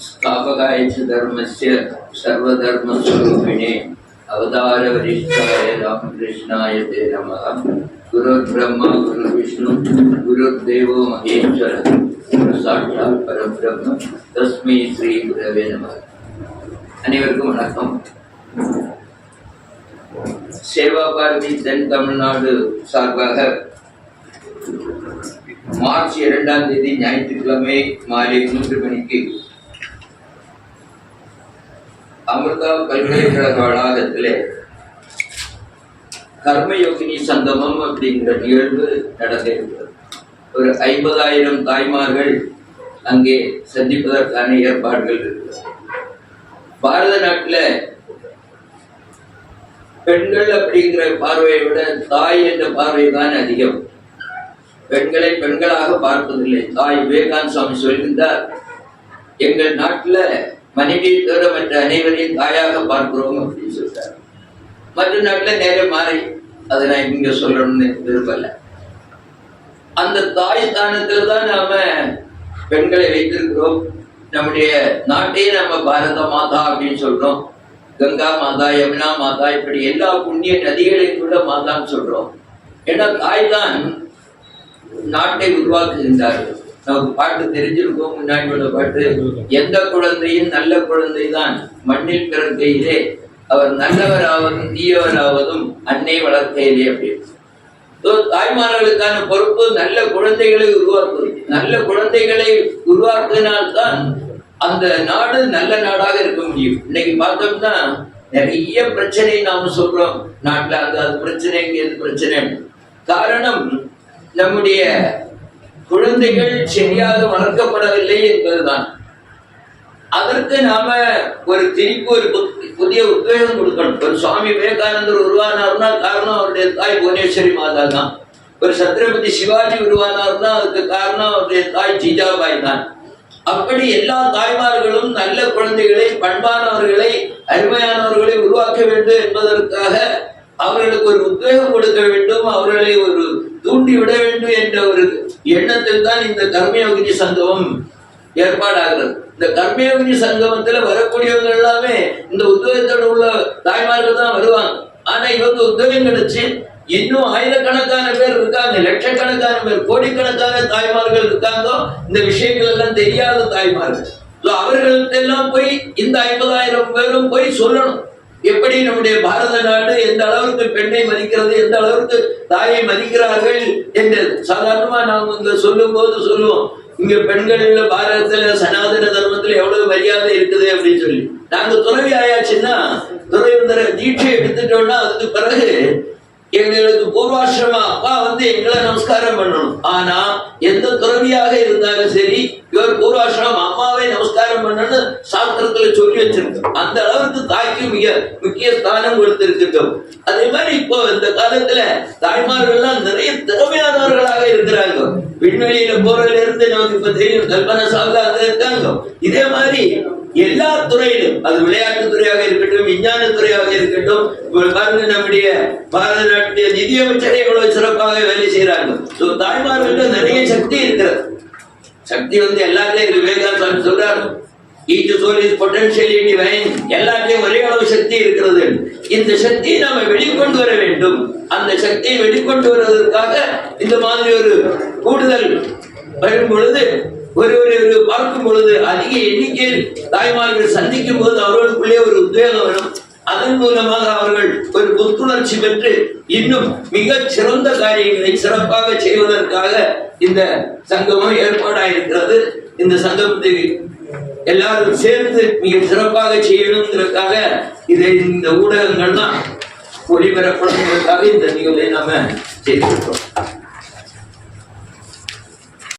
स्थापकाय च धर्मस्य सर्वधर्मस्वरूपिणे अवतारवरिष्ठाय रामकृष्णाय ते नमः गुरुर्ब्रह्मा गुरुर्विष्णु गुरुर्देवो महेश्वर சாட்சாத் பரபிரம்ம தஸ்மை ஸ்ரீ குரவே நம அனைவருக்கும் வணக்கம் சேவா பாரதி தென் தமிழ்நாடு சார்பாக மார்ச் இரண்டாம் தேதி ஞாயிற்றுக்கிழமை மாலை மூன்று மணிக்கு அமிர்தா பல்கலைக்கழக வளாகத்திலே கர்மயோகினி சங்கமம் அப்படிங்கிற நிகழ்வு நடந்திருக்கிறது. ஒரு ஐம்பதாயிரம் தாய்மார்கள் அங்கே சந்திப்பதற்கான ஏற்பாடுகள் இருக்கிறது பாரத நாட்டில் பெண்கள் அப்படிங்கிற பார்வையை விட தாய் என்ற பார்வை தான் அதிகம். பெண்களை பெண்களாக பார்ப்பதில்லை. தாய் விவேகானந்த சுவாமி சொல்கின்றார் எங்கள் நாட்டில் மனைவியை தவிர மற்ற அனைவரையும் தாயாக பார்க்கிறோம் அப்படின்னு சொல்றார். மற்ற நாட்டில் நேரம் மாறி அதை நான் இங்க சொல்லணும்னு விரும்பல. அந்த தாய் ஸ்தானத்துல தான் நாம பெண்களை வைத்திருக்கிறோம். நம்முடைய நாட்டையே நம்ம பாரத மாதா அப்படின்னு சொல்றோம். கங்கா மாதா யமுனா மாதா இப்படி எல்லா புண்ணிய நதிகளையும் கூட மாதான்னு சொல்றோம். ஏன்னா தாய் தான் நாட்டை உருவாக்குகின்றார்கள். நமக்கு பாட்டு தெரிஞ்சிருக்கோம் முன்னாடி உள்ள பாட்டு. எந்த குழந்தையும் நல்ல குழந்தை தான் மண்ணில் பிறக்கையிலே அவர் நல்லவராவதும் தீயவராவதும் அன்னை வளர்க்கையிலே அப்படின்னு தாய்மார்களுக்கான பொறுப்பு நல்ல குழந்தைகளை உருவாக்குவது நல்ல குழந்தைகளை உருவாக்கினால்தான் அந்த நாடு நல்ல நாடாக இருக்க முடியும். இன்னைக்கு பார்த்தோம்னா நிறைய பிரச்சனை நாம சொல்றோம். நாட்டுல அந்த அது பிரச்சனை இங்க இது பிரச்சனை காரணம் நம்முடைய குழந்தைகள் சரியாக வளர்க்கப்படவில்லை என்பதுதான். அதற்கு நாம ஒரு திருப்பி ஒரு புத்- புதிய உத்வேகம் கொடுக்கணும். ஒரு சுவாமி விவேகானந்தர் உருவானார்னா காரணம் அவருடைய தாய் புவனேஸ்வரி மாதா தான். ஒரு சத்ரபதி சிவாஜி உருவானார்னா அதுக்கு காரணம் அவருடைய தாய் ஜிஜாபாய் தான். அப்படி எல்லா தாய்மார்களும் நல்ல குழந்தைகளை பண்பானவர்களை அருமையானவர்களை உருவாக்க வேண்டும் என்பதற்காக அவர்களுக்கு ஒரு உத்வேகம் கொடுக்க வேண்டும் அவர்களை ஒரு தூண்டி விட வேண்டும் என்ற ஒரு எண்ணத்தில் தான் இந்த கர்மயோகினி சங்கமம் ஏற்பாடாகிறது. இந்த கர்மயோகினி சங்கமத்துல வரக்கூடியவங்க எல்லாமே இந்த உத்வேகத்தோட உள்ள தாய்மார்கள் தான் வருவாங்க. ஆனா இவங்க உத்வேகம் கிடைச்சு இன்னும் ஆயிரக்கணக்கான பேர் இருக்காங்க லட்சக்கணக்கான பேர் கோடிக்கணக்கான தாய்மார்கள் இருக்காங்க. இந்த விஷயங்கள் எல்லாம் தெரியாத தாய்மார்கள். அவர்கள்ட்ட எல்லாம் போய் இந்த ஐம்பதாயிரம் பேரும் போய் சொல்லணும். எப்படி நம்முடைய பாரத நாடு எந்த அளவுக்கு பெண்ணை மதிக்கிறது எந்த அளவுக்கு தாயை மதிக்கிறார்கள் என்று சாதாரணமா நாம் இங்க சொல்லும் போது சொல்லுவோம். இங்க பெண்கள்ல பாரதத்துல சனாதன தர்மத்துல எவ்வளவு மரியாதை இருக்குது அப்படின்னு சொல்லி. நாங்க துறவி ஆயாச்சுன்னா துறவி தீட்சை எடுத்துட்டோம்னா அதுக்கு பிறகு எங்களுக்கு பூர்வாசிரமா அப்பா வந்து எங்களை நமஸ்காரம் பண்ணணும். ஆனா எந்த துறவியாக இருந்தாலும் சரி இவர் பூர்வாசிரமம் அம்மாவை நமஸ்காரம் பண்ணணும் சாஸ்திரத்துல சொல்லி வச்சிருக்கோம். அந்த அளவுக்கு தாய்க்கு மிக முக்கிய ஸ்தானம் கொடுத்திருக்கின்றோம். அதே மாதிரி இப்போ இந்த காலத்துல தாய்மார்கள் எல்லாம் நிறைய திறமையானவர்களாக இருக்கிறாங்க. விண்வெளியில போறதுல இருந்து நமக்கு இப்ப தெரியும் கல்பனா சாகா அங்க இருக்காங்க. இதே மாதிரி எல்லா துறையிலும் அது விளையாட்டு துறையாக இருக்கட்டும் விஞ்ஞான துறையாக இருக்கட்டும் பாருங்க நம்முடைய பாரத நிதியமைச்சரே எவ்வளவு சிறப்பாக வேலை செய்யறாங்க ஸோ தாய்மார்கள்ட்ட நிறைய சக்தி இருக்கிறது சக்தி வந்து எல்லாத்தையும் இருக்கு. விவேகானந்த சொல்றாரு each soul is potentially divine எல்லாத்தையும் ஒரே அளவு சக்தி இருக்கிறது இந்த சக்தியை நாம வெளிக்கொண்டு வர வேண்டும். அந்த சக்தியை வெளிக்கொண்டு வருவதற்காக இந்த மாதிரி ஒரு கூடுதல் வரும் பொழுது ஒரு ஒரு பார்க்கும் பொழுது அதிக எண்ணிக்கையில் தாய்மார்கள் சந்திக்கும் போது அவர்களுக்குள்ளே ஒரு உத்வேகம் வரும் அதன் மூலமாக அவர்கள் புத்துணர்ச்சி பெற்று இன்னும் மிகச் சிறந்த காரியங்களை சிறப்பாக செய்வதற்காக இந்த சங்கமும் ஏற்பாடாயிருக்கிறது. இந்த சங்கத்தை எல்லாரும் சேர்ந்து மிக சிறப்பாக செய்யணுங்கிறதுக்காக இதை இந்த ஊடகங்கள்லாம் ஒளிபரப்பணுங்கிறதுக்காக இந்த நிகழ்வை நாம செய்திருக்கிறோம்.